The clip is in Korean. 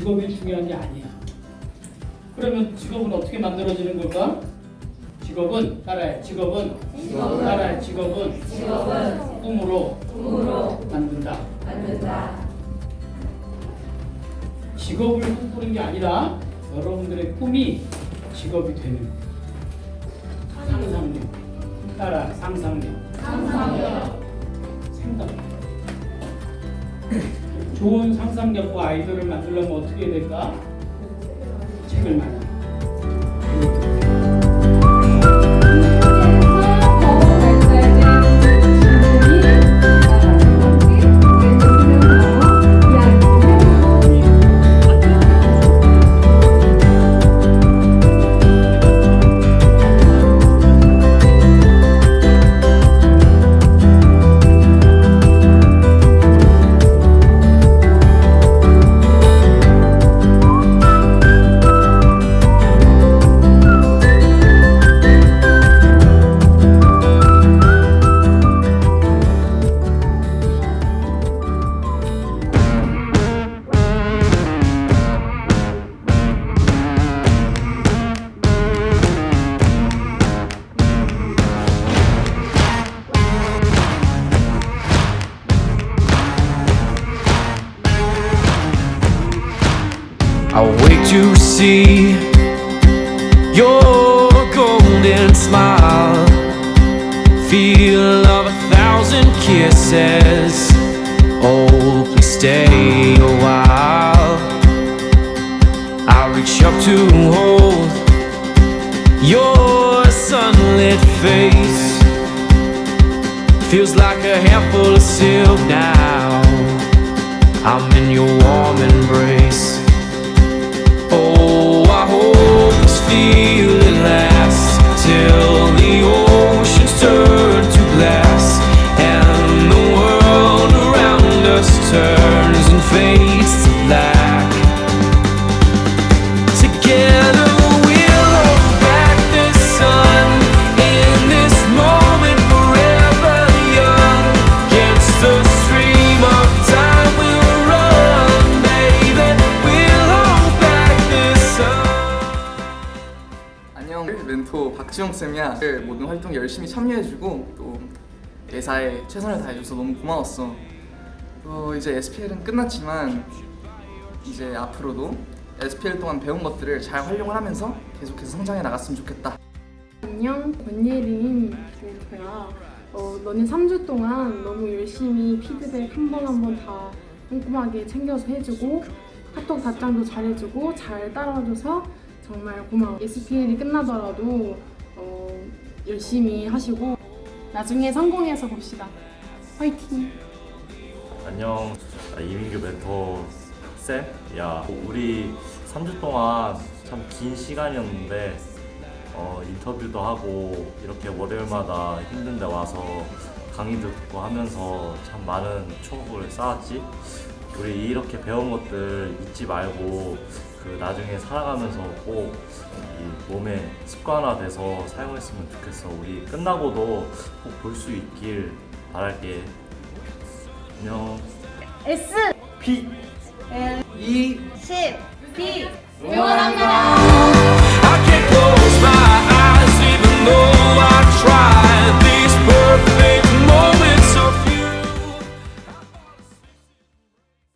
중요한 게 아니야. 그러면 직업은 어떻게 만들어지는 걸까? 직업은 따라해. 직업은 직업은 따라해. 직업은 직업은 꿈으로 꿈으로 만든다. 만든다. 직업을 꿈꾸는 게 아니라 여러분들의 꿈이 직업이 되는 상상력. 따라 상상력. 상상력. 생각. 좋은 상상력과 아이디어를 만들려면 어떻게 해야 될까? 책을 많이. I'll wait to see your golden smile. Feel of a thousand kisses. Oh, please stay a while. I'll reach up to hold your sunlit face. Feels like a handful of silk now. I'm in your warm embrace. This feeling lasts till the oceans turn to glass and the world around us turns and fades 박지영 쌤이야 그 모든 활동 열심히 참여해주고 또 예사에 최선을 다해줘서 너무 고마웠어 또 이제 SPL은 끝났지만 이제 앞으로도 SPL 동안 배운 것들을 잘 활용을 하면서 계속해서 성장해 나갔으면 좋겠다 안녕, 권예린 멘토야. 어, 너네 3주 동안 너무 열심히 피드백 한 번 한 번 다 꼼꼼하게 챙겨서 해주고 카톡 답장도 잘해주고 잘 따라와줘서 정말 고마워. SPL이 끝나더라도 어, 열심히 하시고 나중에 성공해서 봅시다. 화이팅! 안녕 아, 이민규 멘토 쌤. 야 우리 3주 동안 참 긴 시간이었는데 어, 인터뷰도 하고 이렇게 월요일마다 힘든데 와서 강의 듣고 하면서 참 많은 추억을 쌓았지. 우리 이렇게 배운 것들 잊지 말고 그 나중에 살아가면서 꼭 이 몸에 습관화돼서 사용했으면 좋겠어. 우리 끝나고도 꼭 볼 수 있길 바랄게. 안녕. S P L E 10 D 응원합니다.